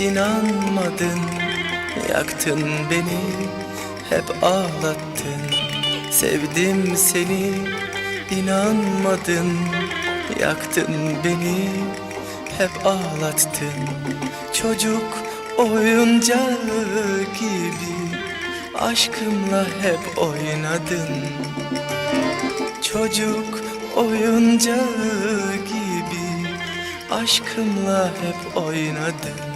inanmadın. Yaktın beni hep ağlattın. Sevdim seni inanmadın. Yaktın beni hep ağlattın. Çocuk oyuncağı gibi Aşkımla hep oynadın. Çocuk oyuncağı gibi Aşkımla hep oynadın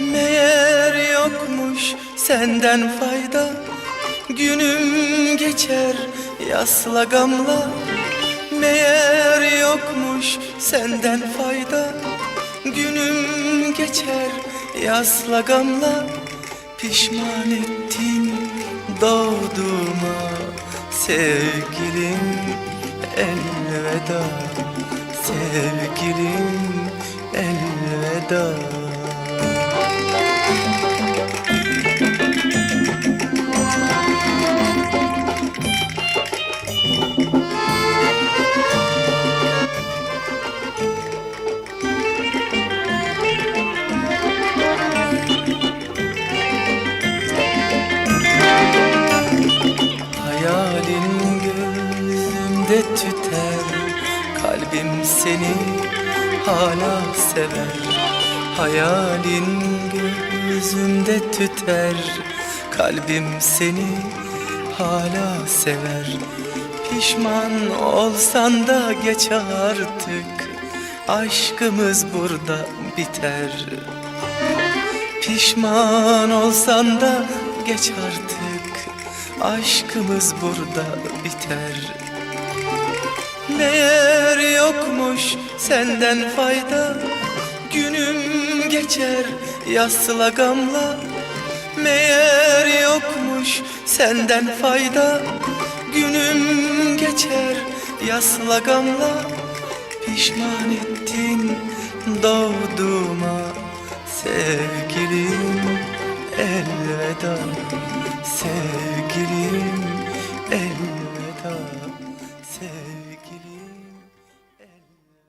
Meğer yokmuş senden fayda Günüm geçer yasla gamla. Meğer yokmuş senden fayda Günüm geçer yasla gamla. Pişman ettin doğduğuma Sevgilim elveda. Sevgilim elveda gözümde tüter. Kalbim seni hala sever. Hayalin gözümde tüter. Kalbim seni hala sever. Pişman olsan da geç artık. Aşkımız burada biter. Pişman olsan da geç artık. Aşkımız burada biter Meğer yokmuş senden fayda. Günüm geçer yasla gamla. Meğer yokmuş senden fayda. Günüm geçer yasla gamla. Pişman ettin doğduğuma Sevgilim. Elveda Sevgilim